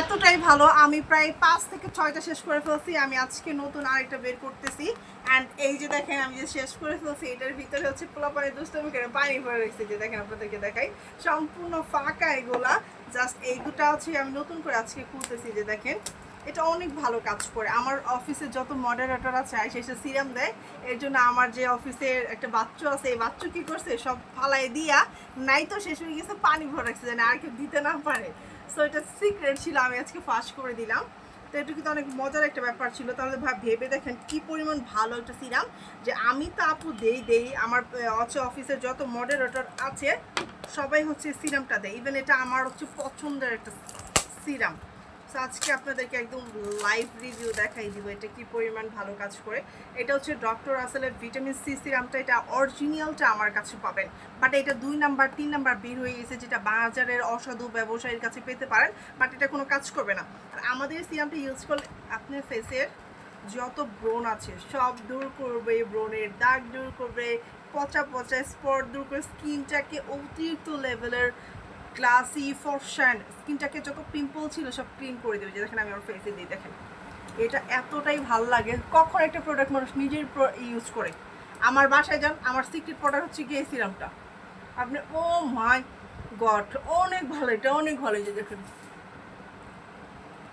এতটাই ভালো। আমি প্রায় পাঁচ থেকে ছয়টা শেষ করে ফেলছি। আমি আজকে নতুন আরেকটা বের করতেছি। অ্যান্ড এই যে দেখেন, আমি যে শেষ করে ফেলছি, এটার ভিতরে হচ্ছে পোলাপানি দুষ্টমি করে পানি ভরে রেখেছি। যে দেখেন, আপনাদেরকে দেখাই। সম্পূর্ণ ফাঁকা এগুলা। জাস্ট এই দুটা হচ্ছে আমি নতুন করে আজকে খুলতেছি যে দেখেন, এটা অনেক ভালো কাজ করে। আমার অফিসে যত মডারেটর আছে এসে সিরাম দেয়। এর জন্য আমার যে অফিসের একটা বাচ্চা আছে, এই বাচ্চা কি করছে? সব ফালাই দিয়া, নাই তো শেষ হয়ে গেছে, পানি ভরে রাখছে। যেন আর কেউ দিতে না পারে। সো এটা সিক্রেট ছিল, আমি আজকে ফাঁস করে দিলাম। তো এটা কিন্তু অনেক মজার একটা ব্যাপার ছিল। তাহলে ভাব ভেবে দেখেন কি পরিমাণ ভালো একটা সিরাম যে আমি তো আপু দেই দেই। আমার হচ্ছে অফিসের যত মডারেটর আছে, সবাই হচ্ছে সিরামটা দেয়। ইভেন এটা আমার হচ্ছে পছন্দের একটা সিরাম আজকে আপনাদেরকে একদম লাইভ রিভিউ দেখাই দিব এটা কি পরিমাণ ভালো কাজ করে। এটা হচ্ছে ডক্টর আসলের ভিটামিন সি সিরামটা এটা অরিজিনালটা আমার কাছে পাবেন। বাট এটা দুই নাম্বার, তিন নাম্বার বের হয়ে গেছে যেটা বাজারের অসাধু ব্যবসায়ীর কাছে পেতে পারেন বাট এটা কোনো কাজ করবে না। আর আমাদের সিরামটা ইউজ করলে আপনার ফেসের যত ব্রণ আছে, সব দূর করবে ব্রণের দাগ দূর করবে, পচা পচা স্পট দূর করে স্কিনটাকে অতিরিক্ত লেভেলের গ্লাসি ফরশান স্কিনটাকে যত পিম্পল ছিল, সব ক্লিন করে দেবে। যে দেখেন আমি আমার ফেসে দিই, দেখেন। এটা এতটাই ভালো লাগে। কখন একটা প্রোডাক্ট মানুষ নিজের ইউজ করে। আমার বাসায় যান, আমার সিক্রেট প্রোডাক্ট হচ্ছে গিয়ে সিরামটা আপনি ও মাই গড অনেক ভালো, এটা অনেক ভালো যে দেখেন।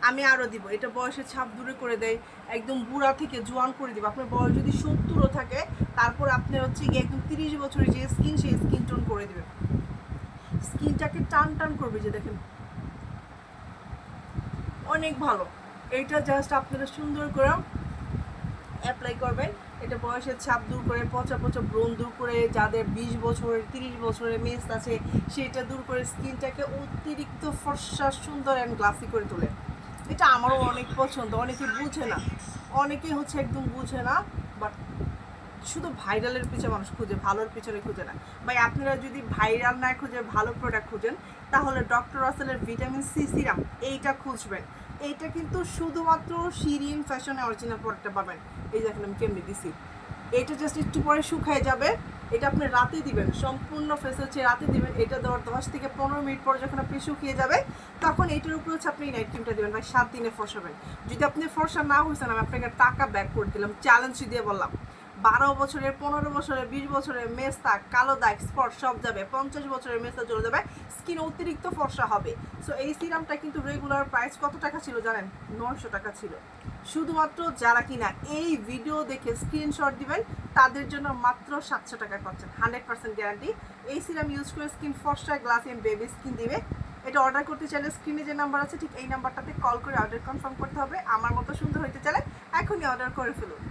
আমি আরও দিব, এটা বয়সের ছাপ দূরে করে দেয়, একদম বুড়া থেকে জোয়ান করে দিব। আপনার বয়স যদি সত্তরও থাকে, তারপর আপনার হচ্ছে গিয়ে একদম তিরিশ বছরের যে স্কিন সেই স্কিন টোন করে দেবে। স্কিনটাকে টান টান করবে যে দেখেন। অনেক ভালো। এটা জাস্ট আপনারা সুন্দর করে অ্যাপ্লাই করবেন। এটা বয়সের ছাপ দূর করে, পচা পচা ব্রণ দূর করে, যাদের বিশ বছরের, তিরিশ বছরের মেস আছে, সেটা দূর করে স্কিনটাকে অতিরিক্ত ফর্সা, সুন্দর অ্যান্ড গ্লাসি করে তোলে। এটা আমারও অনেক পছন্দ, অনেকে বুঝে না। অনেকে হচ্ছে একদম বুঝে না বাট শুধু ভাইরালের পিছনে মানুষ খুঁজে, ভালোর পিছনে খুঁজে না। ভাই, আপনারা যদি ভাইরাল না খুঁজে, ভালো প্রোডাক্ট খুঁজেন, তাহলে ডক্টর রাসেলের ভিটামিন সি সিরাম এইটা খুঁজবেন। এইটা কিন্তু শুধুমাত্র শিরিন ফ্যাশনে অরিজিনাল প্রোডাক্টটা পাবেন। এই দেখেন আমি কেমনি দিছি। এটা জাস্ট একটু পরে শুকায় যাবে। এটা আপনি রাতে দিবেন, সম্পূর্ণ ফেস হচ্ছে রাতে দিবেন। এটা দেওয়ার দশ থেকে পনেরো মিনিট পরে যখন আপনি শুকিয়ে যাবে, তখন এটার উপরে হচ্ছে আপনি নাইট ক্রিমটা দেবেন। ভাই, সাত দিনে ফর্সাবেন যদি আপনি ফর্সা না হয়েছেন আমি আপনাকে টাকা ব্যাক করে দিলাম চ্যালেঞ্জ দিয়ে বললাম। বারো বছরের, পনেরো বছরের, বিশ বছরের মেস্তা, কালো দাগ, স্পট, সব যাবে। পঞ্চাশ বছরের মেস্তা চলে যাবে। স্কিন অতিরিক্ত ফর্সা হবে। সো এই সিরামটা কিন্তু রেগুলার প্রাইস কত টাকা ছিল জানেন? নয়শো টাকা ছিল। শুধুমাত্র যারা কিনা এই ভিডিও দেখে স্ক্রিনশট দিবেন, তাদের জন্য মাত্র সাতশো টাকা পাচ্ছেন। হান্ড্রেড পার্সেন্ট গ্যারান্টি এই সিরাম ইউজ করে স্কিন ফর্সা গ্লাস এন্ড বেবি স্কিন দিবে। এটা অর্ডার করতে চাইলে স্ক্রিনে যে নাম্বার আছে, ঠিক এই নাম্বারটাতে কল করে অর্ডার কনফার্ম করতে হবে। আমার মতো সুন্দর হইতে চাইলে এখনই অর্ডার করে ফেলুন।